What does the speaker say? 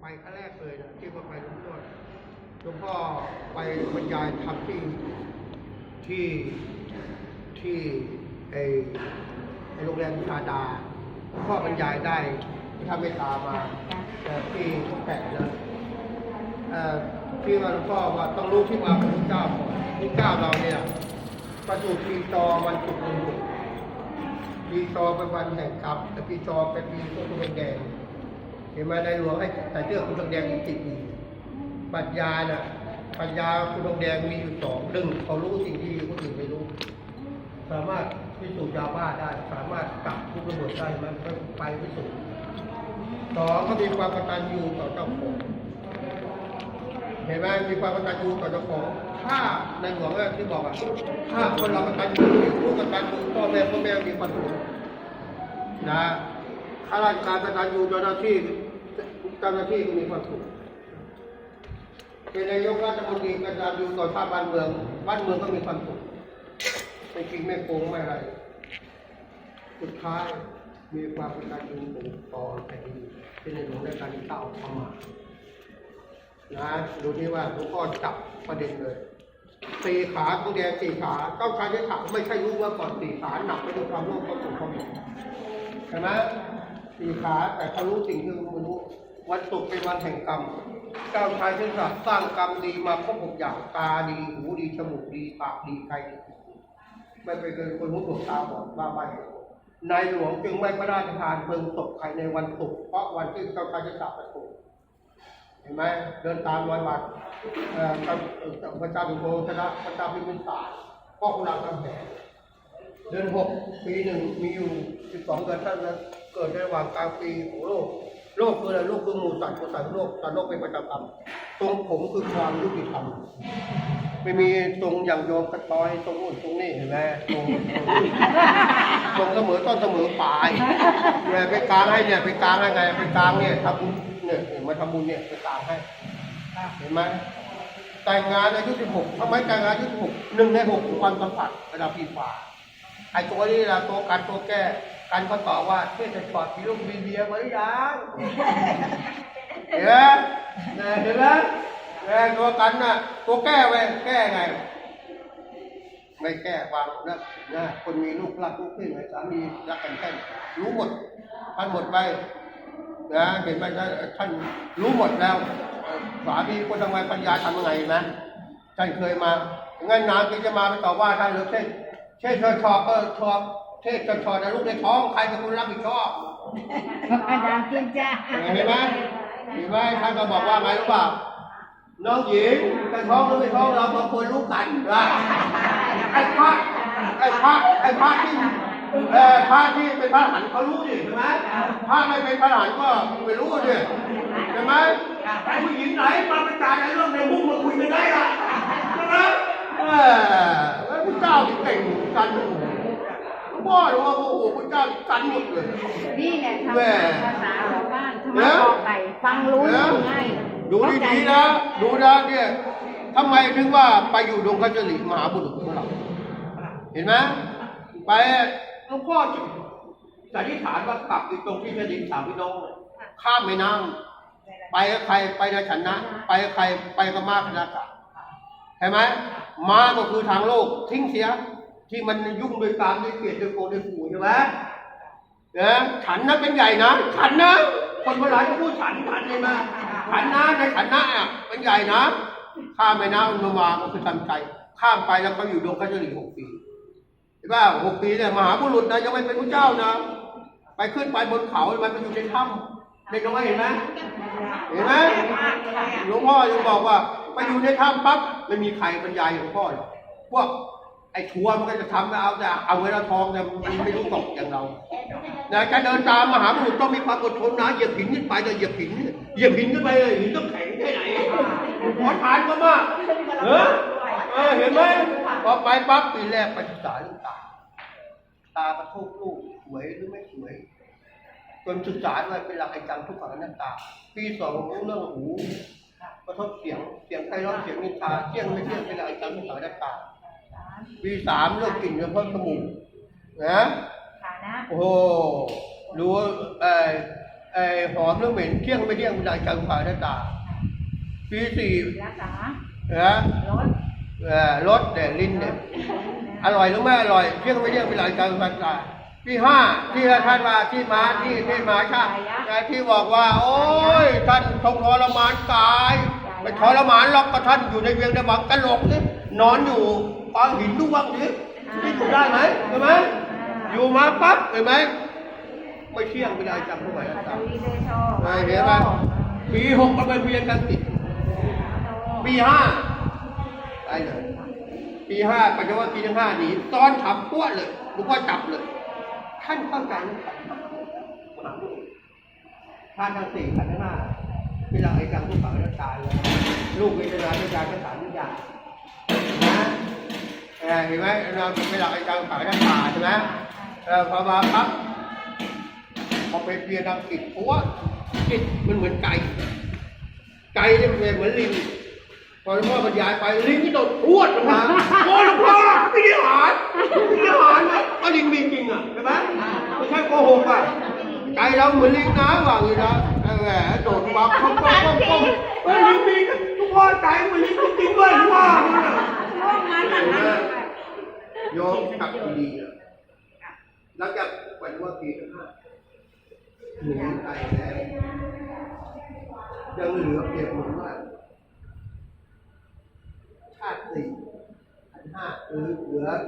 ไปครั้งแรกเลยนะที่ว่าไปหลวงพ่อหลวงพ่อไปบรรยายทำที่ที่ที่ไอไอโรงแรมชาดาหลวงพ่อบรรยายได้ถ้าไม่ตามาแต่ที่ทุกแปดนะเอ่อที่ว่าหลวงพ่อว่าต้องรู้ที่มาของพระเจ้าก่อนพระเจ้าเราเนี่ยประสูติปีจอวันศุกร์หนึ่งหกปีจอเป็นวันแห่งกรรมแต่ปีจอเป็นปีต้นทุนแดง ห็นไหมในหลวงให้ใส่เสื้อคุณทองแดงมีติดอีปัญญาน่ะ ปัญญาคุณทองแดงมีอยู่สองหนึ่งเขารู้สิ่งที่คนอื่นไม่รู้ สามารถพิสูจน์ยาบ้าได้ สามารถจับผู้กระบฏได้มันก็ไปพิสูจน์สองก็มีความกตัญญูต่อเจ้าของเห็นไหมมีความกตัญญูต่อเจ้าของถ้าในหลวงอะที่บอกอะถ้าคนเรากตัญญูผู้กตัญญูพ่อแม่พ่อแม่มีความสุขนะข้าราชการกตัญญูเจ้าหน้าที่ เจ้าหน้าที่ก็มีความสุขเป็นนายกรัฐมนตรีกตัญญูต่อชาติบ้านเมือง บ้านเมืองก็มีความสุขไม่จริงไม่โกงไม่อะไร สุดท้ายมีความกตัญญูต่อแผ่นดินที่ในหลวงในการที่เต้าเข้ามานะดูที่ว่าหลวงพ่อจับประเด็นเลยสี่ขาตัวแดงสี่ขาเก้าชายยถาไม่ใช่รู้ว่าก่อนสี่ขาหนักไปด้วยความโลภความโกรธความหลงใช่ไหมสี่ขาแต่เขารู้สิ่งที่ไม่รู้ วันศุกร์เป็นวันแห่งกรรมเจ้าชายเทพสัตว์สร้างกรรมดีมาครบหกอย่างตาดีหูดีจมูกดีปากดีใจดีไม่ไปเกินคนหูหนวกตาบอดบ้าใบนายหลวงจึงไม่พระราชทานเพลิงศพใครในวันศุกร์เพราะวันที่เจ้าชายเทพสัตว์ประสบเห็นไหมเดินตามรอยบาทเอ่อพระเจ้าอยู่โบชนะพระเจ้าพิมพิสารพ่อคุณรามคำแหงเดือนหกปีหนึ่งมีอยู่สิบสองเดือนท่านั้นเกิดในระหว่างกลางปีของโลก โลกคืออะไรโลกคือหมู่สัตว์คือสัตว์โลกสัตว์โลกเป็นประจำกรรมตรงผมคือความยุติธรรมไม่มีตรงอย่างโยมกระต้อยตรงนู้นตรงนี้เห็นไหมตรงตรงเสมอต้นเสมอปลายเนี่ยไปกลางให้เนี่ยไปกลางให้ไงไปกลางเนี่ยทำบุญเนี่ยมาทำบุญเนี่ยไปกลางให้เห็นไหมแต่งงานอายุสิบหกทำไมแต่งงานอายุสิบหกหนึ่งในหกคือความสัมผัสระดับปีฝ่าไอ้ตัวนี้ละตัวกันตัวแก้ กันเขาตอบว่าเพื่อจะถอดมีลูกมีเมียมาหรือยังเห็นไหมเนี่ยเห็นไหมเออตัวกันน่ะ ตัวแก้ไว้แก้ไงไม่แก้ควางนะนะคนมีลูกรักลูกพี่ไหมสามีรักกันแค่รู้หมดท่านหมดไปนะเห็นไหมท่านรู้หมดแล้วเอ่อสามีคนทำไมปัญญาทำยังไงนะท่านเคยมางั้นนานก็จะมาไปต่อว่าท่านหรือเช่นเช่นชอชอก็ชอบ เช่นชอชอนะลูกในท้องใครเป็นคนรับผิดชอบอาจารย์กินจ้าเห็นไหมเห็นไหมท่านก็บอกว่าไงรู้เปล่าน้องหญิงจะท้องหรือไม่ท้องเราบางคนรู้กันว่าไอ้พระไอ้พระไอ้พระที่เอ่อพระที่เป็นพระหันเขารู้ดิใช่ไหมพระไม่เป็นพระหันก็ไม่รู้ดิใช่ไหมไอ้ผู้หญิงไหนมาประจานในเรื่องในมุ้งมาคุยกันได้ล่ะใช่ไหมเออแล้วพระเจ้าที่เก่งกันพ่อหรือว่าโอ้โห พระเจ้ากันหมดเลย นี่แหละทำแม่ภาษาชาวบ้านธรรเดี๋มะยวกอไก่ฟังรู้เรื่องง่ายดูดีๆนะ ดูนะเนี่ยทำไมถึงว่าไปอยู่ดงคัจจริมหาบุรุษของเรา เห็นไหมไปหลวงพ่อสันนิษฐานว่ากลับอยู่ตรงที่แผ่นดินสามพี่น้องเนี่ยข้ามแม่น้ำไปกับใครไปในฉันนะ ไปกับใครไปกับมาคณากะเห็นไหมมาก็คือทางโลกทิ้งเสีย ที่มันยุ่งด้วยการด้วยเกลียดด้วยโกรธด้วยขู่ใช่ไหมนะฉันนะเป็นใหญ่นะฉันนะคนโบราณก็พูดฉันฉันเลยมาฉันนะในฉันนะอะเป็นใหญ่นะข้ามไปนะมันมาก็คือทำใจ ข้ามไปแล้วเขาอยู่ดงกัจจริหกปีเห็นป่ะหกปีเนี่ยมหาบุรุษนะยังไม่เป็นพระเจ้านะไปขึ้นไปบนเขามันไปอยู่ในถ้ำเด็กน้อยเห็นไหมเห็นไหมหลวงพ่อยังบอกว่า ไปอยู่ในถ้ำปั๊บไม่มีใครบรรยายหลวงพ่อหรอกพวก อ้ทัวร์มันก็จะทำแล้วเอาแต่เอาเวลาทองแต่มันไม่รู้ตกอย่างเรานะจะเดินตามมหาบุรุษต้องมีความอดทนนะเหยียบหินขึ้นไปจะเหยียบหินเหยียบหินขึ้นไปเลยหินต้องแข็งแค่ไหนขอทานก็มากเออเออเห็นไหมพอไปปั๊บปีแรกไปศึกษาเรื่องตาตากระทบลูกสวยหรือไม่สวยจนศึกษาด้วยเป็นหลักไอ้จังทุกขังอนัตตา ปีสองรู้เรื่องหูกระทบเสียงเสียงไพเราะเสียงนินทาเที่ยงไม่เที่ยงเป็นหลักไอ้จังทุกขังอนัตตา ปีสามเรื่องกลิ่นเฉพาะจมูกนะฐานะโอ้โหรู้เอ่อไอ้หอมหรือเหม็นเที่ยงไม่เที่ยงมันได้จังฝ่ายหน้าตา ปีสี่รักษานะรถเอ่อรสเนี่ยลิ้นเนี่ยอร่อยหรือไม่อร่อยเที่ยงไม่เที่ยงเป็นหลายการฟันตาที่ห้าที่ท่านว่าที่มาที่เทศมาชาแต่ที่บอกว่า โอ้ยท่านทรงทรมานกายไม่ทรมานหรอกก็ท่านอยู่ในเวียงในบังกะโหลกนี่นอนอยู่ ปางหินลูกวังนี้ที่อยู่ได้ไหมใช่ไหมอยู่มาปั๊บเห็นไหมไม่เที่ยงไม่ได้จำเข้าไปปัตจำวีเดโชเห็นไหมปีหกมันไปเวียนกันติดปีห้าได้เลยปีห้าปัจจุบันปีทั้งห้าหนีตอนขับพวดเลยหลวงพ่อจับเลย ท่านเข้าใจไหมท่านทั้งสี่ท่านทั้งห้าที่เราไอ้จังผู้ฝังแล้วตายเลยลูกเวทนาวิจารณ์ก็สามวิญญาณนะ เห็นไหมเราเป็นหลักไอ้จังฝังแล้วตาใช่ไหมเออพอมาครับพอไปเปลี่ยนทางจิตเพราะว่าจิตมันเหมือนไก่ ไก่เนี่ยมันเหมือนลิงพอหลวงพ่อบรรยายไปลิงที่โดดพรวดลงมาโอ้หลวงพ่อไม่ได้หารไม่ได้หารนะก็ลิงมีจริงอะใช่ไหมไม่ใช่โกหกอะใจเราเหมือนลิงน้ำว่าอย่นะแหมโดดมาป้องป้องป้องป้องเฮ้ยลิงมีหลวงพ่อใจเหมือนลิงจริงด้วยหลวงพ่อเนี่ยร่วมงานกันนะ โยมกับดีแล้วจะวันว่าปีทั้งห้าหนีใจแล้วยังเหลือเพียงเหมือนว่าชาติสี่ห้าหรือเหลือ